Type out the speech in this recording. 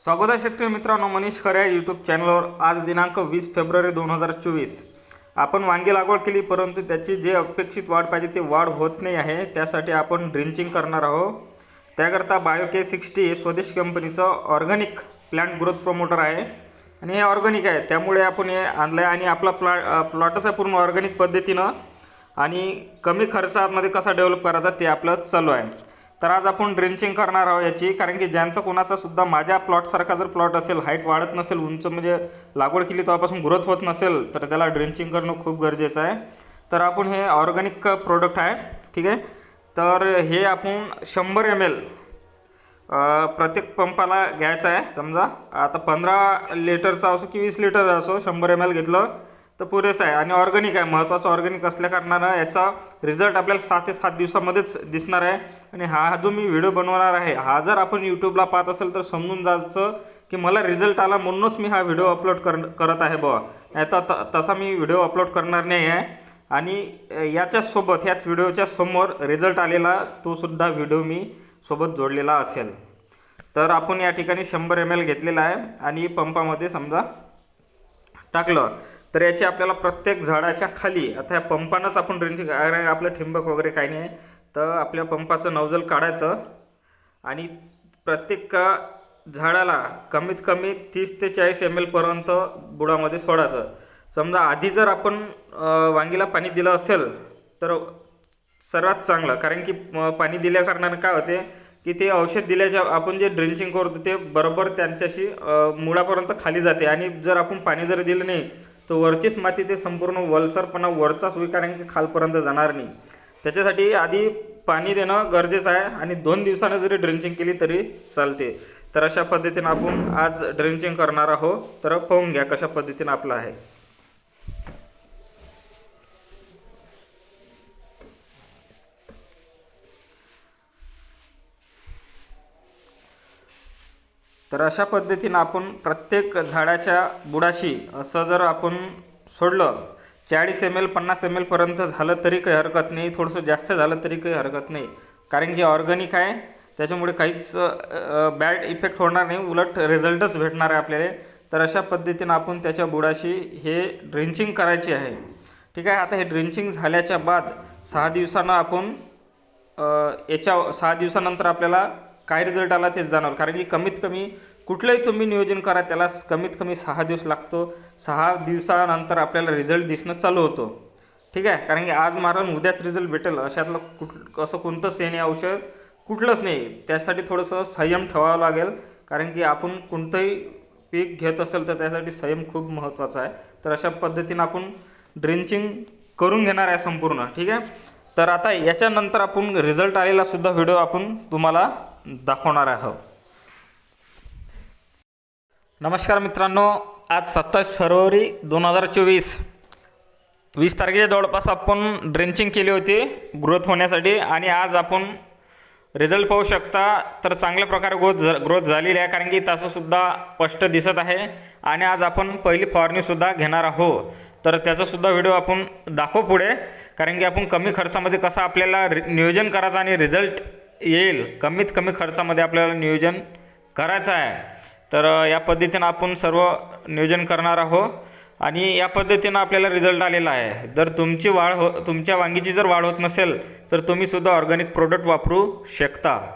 स्वागत आहे शेतकरी मित्रांनो मनीष खरे यूट्यूब चॅनलवर आज दिनांक वीस फेब्रुवारी दोन हजार चोवीस. आपण वांगी लागवड केली परंतु त्याची जे अपेक्षित वाढ पाहिजे ते वाढ होत नाही आहे. त्यासाठी आपण ड्रिंचिंग करणार आहोत. त्याकरता बायोके सिक्स्टी स्वदेश कंपनीचं ऑर्गॅनिक प्लांट ग्रोथ प्रमोटर आहे. आणि हे ऑर्गॅनिक आहे. त्यामुळे आपण हे आणलं आहे आणि आपला प्लॉ प्लॉटच आहे पूर्ण ऑर्गॅनिक पद्धतीनं आणि कमी खर्चामध्ये कसा डेव्हलप करायचा ते आपलं चालू आहे. तर आज आपण ड्रिंचिंग करणार आहोत याची कारण की ज्यांचं कोणाचा सुद्धा माझ्या प्लॉटसारखा जर प्लॉट असेल हाईट वाढत नसेल उंच म्हणजे लागवड केली तेव्हापासून ग्रोथ होत नसेल तर त्याला ड्रिंचिंग करणं खूप गरजेचं आहे. तर आपण हे ऑर्गॅनिक प्रोडक्ट आहे ठीक आहे? तर हे आपण शंभर एम एल प्रत्येक पंपाला घ्यायचं आहे समजा. आता पंधरा लिटरचा असो की वीस लिटरचा असो शंभर एम एल घेतलं तर पुरेसं आहे. आणि ऑर्गॅनिक आहे. महत्त्वाचं ऑर्गॅनिक असल्याकारणानं याचा रिझल्ट आपल्याला सहा ते सात दिवसामध्येच दिसणार आहे. आणि हा जो मी व्हिडिओ बनवणार आहे हा जर आपण यूट्यूबला पाहत असेल तर समजून जायचं की मला रिझल्ट आला म्हणूनच मी हा व्हिडिओ अपलोड कर करत आहे बुवा. नाही तर त- तसा मी व्हिडिओ अपलोड करणार नाही आहे. आणि याच्यासोबत ह्याच व्हिडिओच्या समोर रिझल्ट आलेला तो सुद्धा व्हिडिओ मी सोबत जोडलेला असेल. तर आपण या ठिकाणी शंभर एम एल घेतलेला आहे. आणि पंपामध्ये समजा टाकलं तर याची आपल्याला प्रत्येक झाडाच्या खाली आता या पंपानंच आपण ड्रेनची आपलं ठिंबक वगैरे काही नाही. तर आपल्या पंपाचं नवजल काढायचं आणि प्रत्येक झाडाला कमीत कमी तीस ते चाळीस एम एलपर्यंत बुडामध्ये सोडायचं. समजा आधी जर आपण वांगीला पाणी दिलं असेल तर सर्वात चांगलं कारण की पाणी दिल्या कारणाने काय होते की ते औषध दिल्याच्या आपण जे ड्रिंचिंग करतो ते बरोबर त्यांच्याशी मुळापर्यंत खाली जाते. आणि जर आपण पाणी जर दिलं नाही तर वरचीच माती ते संपूर्ण वलसरपणा वरचाच होईल कारण की खालपर्यंत जाणार नाही. त्याच्यासाठी आधी पाणी देणं गरजेचं आहे आणि दोन दिवसानं जरी ड्रिंचिंग केली तरी चालते. तर अशा पद्धतीनं आपण आज ड्रिंचिंग करणार आहोत. तर पाहून घ्या कशा पद्धतीनं आपलं आहे. तर अशा पद्धतीनं आपण प्रत्येक झाडाच्या बुडाशी असं जर आपण सोडलं चाळीस एम एल पन्नास एम एलपर्यंत झालं तरी काही हरकत नाही थोडंसं जास्त झालं तरी काही हरकत नाही. कारण की ऑर्गॅनिक आहे त्याच्यामुळे काहीच बॅड इफेक्ट होणार नाही उलट रिझल्टच भेटणार आहे आपल्याला. तर अशा पद्धतीनं आपण त्याच्या बुडाशी हे ड्रिंचिंग करायची आहे. ठीक आहे आता हे ड्रिंचिंग झाल्याच्या बाद सहा दिवसानं आपण याच्या सहा दिवसानंतर आपल्याला काय रिझल्ट आला तेच जाणवलं कारण की कमीत कमी कुठलंही तुम्ही नियोजन करा त्याला कमीत कमी सहा दिवस लागतो. सहा दिवसानंतर आपल्याला रिझल्ट दिसणं चालू होतो. ठीक आहे? कारण की आज मारून उद्याच रिझल्ट भेटेल. अशातलं कुठ असं कोणतंच हे नाही औषध कुठलंच नाही. त्यासाठी थोडंसं संयम ठेवावं लागेल. कारण की आपण कोणतंही पीक घेत असेल तर त्यासाठी संयम खूप महत्त्वाचा आहे. तर अशा पद्धतीनं आपण ड्रिंचिंग करून घेणार आहे संपूर्ण. ठीक आहे? तर आता याच्यानंतर आपण रिझल्ट आलेला सुद्धा व्हिडिओ आपण तुम्हाला दाखवणार आहोत नमस्कार मित्रांनो आज सत्तावीस फेब्रुवारी दोन हजार चोवीस. वीस तारखेच्या जवळपास आपण ड्रिंचिंग केली होती ग्रोथ होण्यासाठी आणि आज आपण रिझल्ट पाहू शकता तर चांगल्या प्रकारे ग्रोथ ग्रोथ झालेली आहे कारण की तसंसुद्धा स्पष्ट दिसत आहे आणि आज आपण पहिली फवारणीसुद्धा घेणार आहोत. तर त्याचासुद्धा व्हिडिओ आपण दाखवू पुढे कारण की आपण कमी खर्चामध्ये कसं आपल्याला नियोजन करायचं आणि रिझल्ट येईल. कमीत कमी खर्चामध्ये आपल्याला नियोजन करायचं आहे. तर या पद्धतीनं आपण सर्व नियोजन करणार आहोत आणि या पद्धतीनं आपल्याला रिझल्ट आलेला आहे. जर तुमची वाढ हो तुमच्या वांगीची जर वाढ होत नसेल तर तुम्ही सुद्धा ऑर्गॅनिक प्रोडक्ट वापरू शकता.